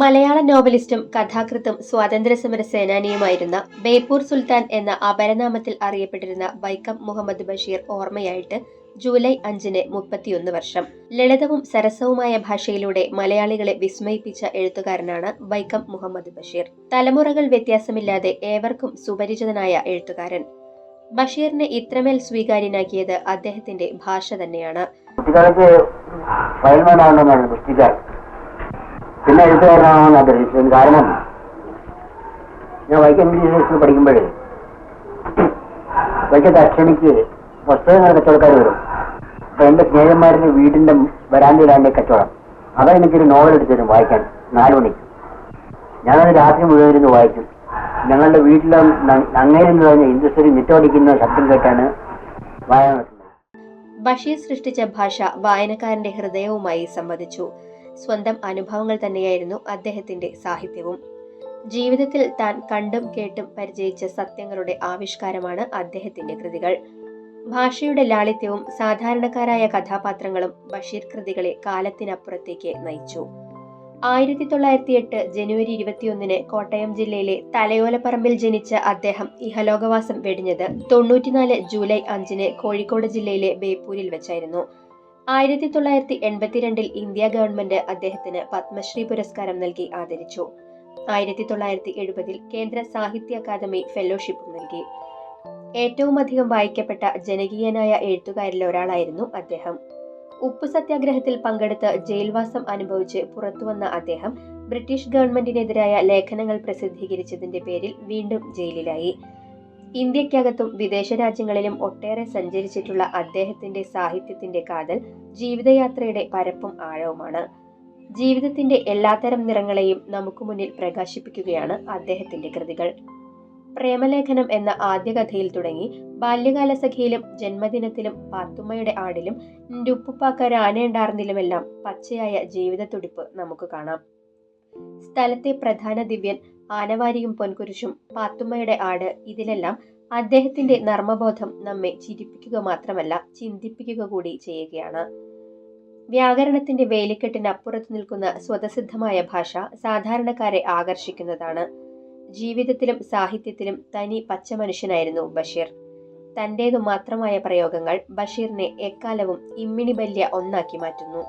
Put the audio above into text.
മലയാള നോവലിസ്റ്റും കഥാകൃത്തും സ്വാതന്ത്ര്യസമര സേനാനിയുമായിരുന്ന ബേപ്പൂർ സുൽത്താൻ എന്ന അപരനാമത്തിൽ അറിയപ്പെട്ടിരുന്ന വൈക്കം മുഹമ്മദ് ബഷീർ ഓർമ്മയായിട്ട് ജൂലൈ അഞ്ചിന് മുപ്പത്തിയൊന്ന് വർഷം. ലളിതവും സരസവുമായ ഭാഷയിലൂടെ മലയാളികളെ വിസ്മയിപ്പിച്ച എഴുത്തുകാരനാണ് വൈക്കം മുഹമ്മദ് ബഷീർ. തലമുറകൾ വ്യത്യാസമില്ലാതെ ഏവർക്കും സുപരിചിതനായ എഴുത്തുകാരൻ. ബഷീറിനെ ഇത്രമേൽ സ്വീകാര്യനാക്കിയത് അദ്ദേഹത്തിന്റെ ഭാഷ തന്നെയാണ്. കുട്ടിക്കാർ പിന്നെ എഴുത്തുകാരനാണെന്ന് ആഗ്രഹിച്ചതിന് കാരണം. ഞാൻ വൈക്കം യൂണിവേഴ്സിറ്റിയിൽ പഠിക്കുമ്പോഴേ വൈക്കത്തെ അക്ഷണിക്ക് പുസ്തകങ്ങൾ കച്ചവടക്കാർ വരും. അപ്പൊ എന്റെ സ്നേഹന്മാരുടെ വീടിന്റെ വരാന്തയിലാണ് കച്ചവടം. അതാ എനിക്കൊരു നോവൽ എടുത്തു തരും വായിക്കാൻ നാലു മണിക്ക്. ഞാനത് രാത്രി മുഴുവൻ ഇരുന്ന് വായിക്കും. ഞങ്ങളുടെ വീട്ടിലെ അങ്ങേരെന്ന് പറഞ്ഞ ഇൻഡസ്ട്രി നിറ്റോടിക്കുന്ന ശബ്ദം കേട്ടാണ് വായന ബഷീർ സൃഷ്ടിച്ച ഭാഷ വായനക്കാരന്റെ ഹൃദയവുമായി സംവദിച്ചു സ്വന്തം അനുഭവങ്ങൾ തന്നെയായിരുന്നു അദ്ദേഹത്തിന്റെ സാഹിത്യവും. ജീവിതത്തിൽ താൻ കണ്ടും കേട്ടും പരിചയിച്ച സത്യങ്ങളുടെ ആവിഷ്കാരമാണ് അദ്ദേഹത്തിന്റെ കൃതികൾ. ഭാഷയുടെ ലാളിത്യവും സാധാരണക്കാരായ കഥാപാത്രങ്ങളും ബഷീർ കൃതികളെ കാലത്തിനപ്പുറത്തേക്ക് നയിച്ചു. ആയിരത്തി തൊള്ളായിരത്തി എട്ട് ജനുവരി ഇരുപത്തിയൊന്നിന് കോട്ടയം ജില്ലയിലെ തലയോലപ്പറമ്പിൽ ജനിച്ച അദ്ദേഹം ഇഹലോകവാസം വെടിഞ്ഞത് തൊണ്ണൂറ്റിനാല് ജൂലൈ അഞ്ചിന് കോഴിക്കോട് ജില്ലയിലെ ബേപ്പൂരിൽ വെച്ചായിരുന്നു. ആയിരത്തി തൊള്ളായിരത്തി എൺപത്തിരണ്ടിൽ ഇന്ത്യ ഗവൺമെന്റ് അദ്ദേഹത്തിന് പത്മശ്രീ പുരസ്കാരം നൽകി ആദരിച്ചു. ആയിരത്തി തൊള്ളായിരത്തി എഴുപതിൽ കേന്ദ്ര സാഹിത്യ അക്കാദമി ഫെലോഷിപ്പും നൽകി. ഏറ്റവും അധികം വായിക്കപ്പെട്ട ജനകീയനായ എഴുത്തുകാരിൽ ഒരാളായിരുന്നു അദ്ദേഹം. ഉപ്പു സത്യാഗ്രഹത്തിൽ പങ്കെടുത്ത് ജയിൽവാസം അനുഭവിച്ച് പുറത്തുവന്ന അദ്ദേഹം ബ്രിട്ടീഷ് ഗവൺമെന്റിനെതിരായ ലേഖനങ്ങൾ പ്രസിദ്ധീകരിച്ചതിന്റെ പേരിൽ വീണ്ടും ജയിലിലായി. ഇന്ത്യക്കകത്തും വിദേശ രാജ്യങ്ങളിലും ഒട്ടേറെ സഞ്ചരിച്ചിട്ടുള്ള അദ്ദേഹത്തിന്റെ സാഹിത്യത്തിന്റെ കാതൽ ജീവിതയാത്രയുടെ പരപ്പും ആഴവുമാണ്. ജീവിതത്തിന്റെ എല്ലാത്തരം നിറങ്ങളെയും നമുക്ക് മുന്നിൽ പ്രകാശിപ്പിക്കുകയാണ് അദ്ദേഹത്തിന്റെ കൃതികൾ. പ്രേമലേഖനം എന്ന ആദ്യ കഥയിൽ തുടങ്ങി ബാല്യകാല സഖിയിലും ജന്മദിനത്തിലും പാത്തുമ്മയുടെ ആടിലും ഡുപ്പുപ്പാക്ക രാനേണ്ടാർന്നിലുമെല്ലാം പച്ചയായ ജീവിത തുടിപ്പ് നമുക്ക് കാണാം. സ്ഥലത്തെ പ്രധാന ദിവ്യൻ ആനവാരിയും പൊൻകുരിശും പാത്തുമ്മയുടെ ആട് ഇതിലെല്ലാം അദ്ദേഹത്തിന്റെ നർമ്മബോധം നമ്മെ ചിരിപ്പിക്കുക മാത്രമല്ല ചിന്തിപ്പിക്കുക കൂടി ചെയ്യുകയാണ്. വ്യാകരണത്തിന്റെ വേലിക്കെട്ടിനപ്പുറത്ത് നിൽക്കുന്ന സ്വതസിദ്ധമായ ഭാഷ സാധാരണക്കാരെ ആകർഷിക്കുന്നതാണ്. ജീവിതത്തിലും സാഹിത്യത്തിലും തനി പച്ച മനുഷ്യനായിരുന്നു ബഷീർ. തന്റേതു മാത്രമായ പ്രയോഗങ്ങൾ ബഷീറിനെ എക്കാലവും ഇമ്മിണി ബല്യ ഒന്നാക്കി മാറ്റുന്നു.